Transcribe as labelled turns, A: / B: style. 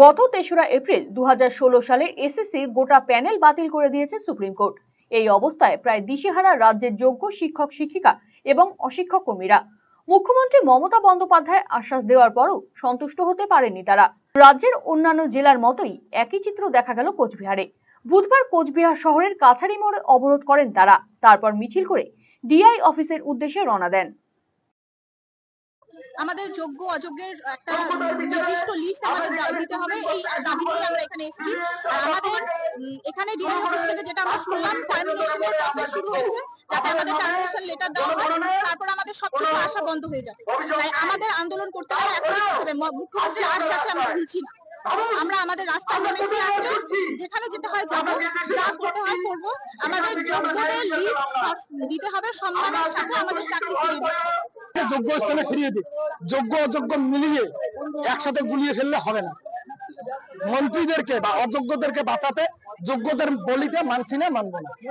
A: গত তেসরা এপ্রিল দু সালের এসএসসির গোটা প্যানেল বাতিল করে দিয়েছে সুপ্রিম কোর্ট। এই অবস্থায় প্রায় দিশেহারা রাজ্যের যোগ্য শিক্ষক, শিক্ষিকা এবং অশিক্ষক কর্মীরা। মুখ্যমন্ত্রী মমতা বন্দ্যোপাধ্যায় আশ্বাস দেওয়ার পরও সন্তুষ্ট হতে পারেনি তারা। রাজ্যের অন্যান্য জেলার মতোই একই চিত্র দেখা গেল কোচবিহারে। বুধবার কোচবিহার শহরের কাছারি মোড়ে অবরোধ করেন তারা। তারপর মিছিল করে ডিআই অফিসের উদ্দেশ্যে রওনা দেন।
B: আমাদের যোগ্য অযোগ্যের একটা নির্দিষ্ট লিস্ট আমাদের দিতে হবে। এই দাবি নিয়ে আমরা এখানে এসেছি। আর আমাদের এখানে ডিআই অফিস থেকে যেটা আমরা শুনলাম টার্মিনেশনের প্রসেস শুরু হয়েছে যাতে আমাদের টার্মিনেশন লেটার দেওয়া হয় তারপর আমাদের সবকিছু আশা বন্ধ হয়ে যাবে। তাই আমাদের আন্দোলন করতে এখনই করতে হবে। ম- মুখ্যমন্ত্রীর আশ্বাসে আমরা ভুলছি না। আমরা আমাদের রাস্তায় নেমেছি আজকে যেখানে যেতে হয় যাব যা করতে হয় করব। আমাদের যোগ্যদের লিস্ট দিতে হবে সম্মানের সাথে আমাদের চাকরি ফিরিয়ে হবে।
C: যোগ্য স্থানে ফিরিয়ে দিক। যোগ্য অযোগ্য মিলিয়ে একসাথে গুলিয়ে ফেললে হবে না। মন্ত্রীদেরকে বা অযোগ্যদেরকে বাঁচাতে যোগ্যদের বলিতে মানছি না, মানব না।